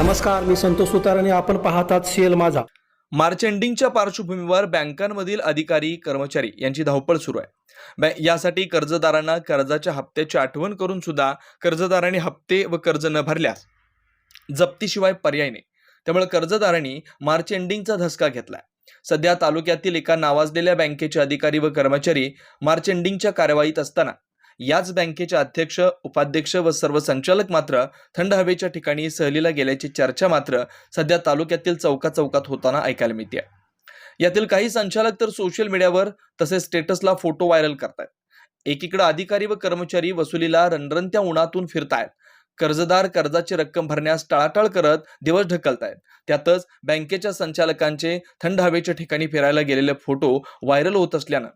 नमस्कार मी संतोष सुतार आणि आपण पाहतात सीएल माझा. मार्च एंडिंगच्या पार्श्वभूमीवर बँकांमधील अधिकारी कर्मचारी यांची धावपळ सुरू आहे. यासाठी कर्जदारांना कर्जाच्या हप्त्याची आठवण करून सुद्धा कर्जदारांनी हप्ते व कर्ज न भरल्यास जप्तीशिवाय पर्याय नाही. त्यामुळे कर्जदारांनी मार्च एंडिंगचा धसका घेतलाय. सध्या तालुक्यातील एका नावाजलेल्या बँकेचे अधिकारी व कर्मचारी मार्च एंडिंगच्या कारवाईत असताना याच बँकेचे अध्यक्ष उपाध्यक्ष व सर्व संचालक मात्र थंड हवेच्या ठिकाणी सहलीला गेल्याची चर्चा मात्र सध्या तालुक्यातील चौका चौकात होताना ऐकायला मिळते. यातील काही संचालक तर सोशल मीडियावर तसेच स्टेटसला फोटो व्हायरल करतायत. एकीकडे अधिकारी व कर्मचारी वसुलीला रणरणत्या उन्हातून फिरतायत. कर्जदार कर्जाची रक्कम भरण्यास टाळाटाळ करत दिवस ढकलतायत. त्यातच बँकेच्या संचालकांचे थंड हवेच्या ठिकाणी फिरायला गेलेले फोटो व्हायरल होत असल्यानं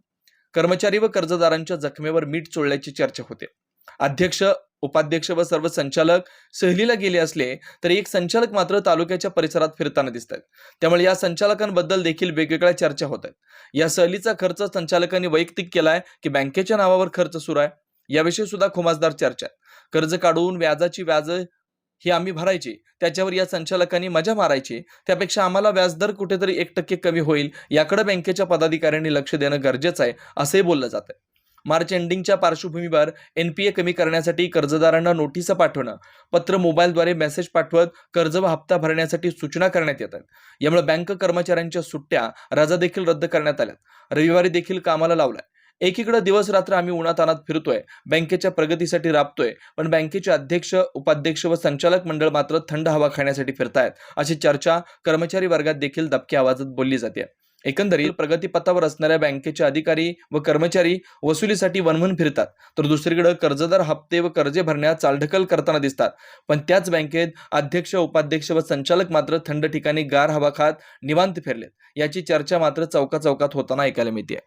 कर्मचारी व कर्जदारांच्या जखमेवर मीठ चोळल्याची चर्चा होते. अध्यक्ष उपाध्यक्ष व सर्व संचालक सहलीला गेले असले तरी एक संचालक मात्र तालुक्याच्या परिसरात फिरताना दिसत आहेत त्यामुळे या संचालकांबद्दल देखील वेगवेगळ्या चर्चा होत आहेत. या सहलीचा खर्च संचालकांनी वैयक्तिक केलाय की बँकेच्या नावावर खर्च सुरू आहे? याविषयी सुद्धा खुमासदार चर्चा आहे कर्ज काढून व्याजाची व्याज ही आम्ही भरायची. त्याच्यावर या संचालकांनी मजा मारायची. त्यापेक्षा आम्हाला व्याजदर कुठेतरी एक टक्के कमी होईल याकडे बँकेच्या पदाधिकाऱ्यांनी लक्ष देणं गरजेचं आहे असंही बोललं जात आहे. मार्च एंडिंगच्या पार्श्वभूमीवर एनपीए कमी करण्यासाठी कर्जदारांना नोटीस पाठवणं पत्र मोबाईलद्वारे मेसेज पाठवत कर्ज व हप्ता भरण्यासाठी सूचना करण्यात येतात यामुळे बँक कर्मचाऱ्यांच्या सुट्ट्या रजा देखील रद्द करण्यात आल्यात. रविवारी देखील कामाला लावलाय. एकीकडे दिवस रात्र आम्ही उन्हातानात फिरतोय बँकेच्या प्रगतीसाठी राबतोय पण बँकेचे अध्यक्ष उपाध्यक्ष व संचालक मंडळ मात्र थंड हवा खाण्यासाठी फिरतायत अशी चर्चा कर्मचारी वर्गात देखील दबक्या आवाजात बोलली जाते. एकंदरीत प्रगतीपथावर असणाऱ्या बँकेचे अधिकारी व कर्मचारी वसुलीसाठी वनवन फिरतात तर दुसरीकडे कर्जदार हप्ते व कर्जे भरण्यात चालढकल करताना दिसतात पण त्याच बँकेत अध्यक्ष उपाध्यक्ष व संचालक मात्र थंड ठिकाणी गार हवा खात निवांत फिरलेत याची चर्चा मात्र चौका चौकात होताना ऐकायला मिळते